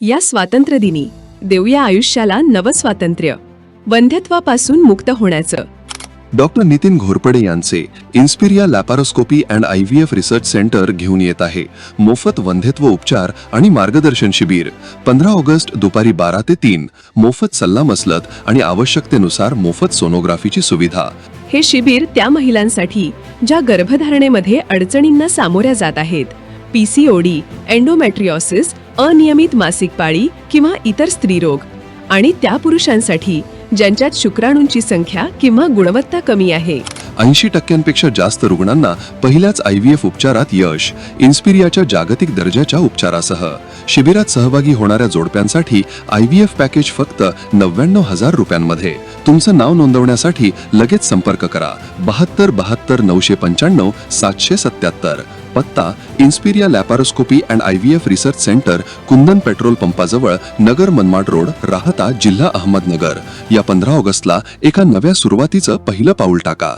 या स्वातंत्र्यदिनी देऊया आयुष्याला नवस्वातंत्र्य वंध्यत्वापासून मुक्त होण्याचं. डॉक्टर नितीन घोरपडे यांचे Inspiria laparoscopy and I V F research centre घेऊन येत आहे. मोफत वंध्यत्व उपचार आणि मार्गदर्शन शिबिर. पंधरा ऑगस्ट दुपारी बारा ते तीन. मोफत सल्लामसलत आणि आवश्यकतेनुसार मोफत सोनोग्राफीची सुविधा. हे शिबिर त्या महिलांसाठी ज्या गर्भधारणेमध्ये अडचणींना सामोऱ्या जात आहेत. पीसीओडी एन्डोमॅट्रिओसिस अनियमित मासिक पाळी किंवा इतर स्त्रीरोग आणि त्या पुरुषांसाठी ज्यांच्यात शुक्राणूंची संख्या किंवा गुणवत्ता कमी आहे. ऐंशी टक्क्यांपेक्षा जास्त रुग्णांना पहिल्याच आय व्ही एफ उपचारात यश इन्स्पिरियाच्या जागतिक दर्जाच्या उपचारासह. शिबिरात सहभागी होणाऱ्या जोडप्यांसाठी आय व्ही एफ पॅकेज फक्त नव्याण्णव हजार रुपयांमध्ये. तुमचं नाव नोंदवण्यासाठी लगेच संपर्क करा. बहात्तर बहात्तर नऊशे पंच्याण्णव सातशे सत्याहत्तर. पत्ता Inspiria laparoscopy and I V F research centre Kundan petrol पंपाजवळ Nagar Manmad road Rahata जिल्हा अहमदनगर. या पंधरा ऑगस्टला एका नव्या सुरुवातीचं पहिलं पाऊल टाका.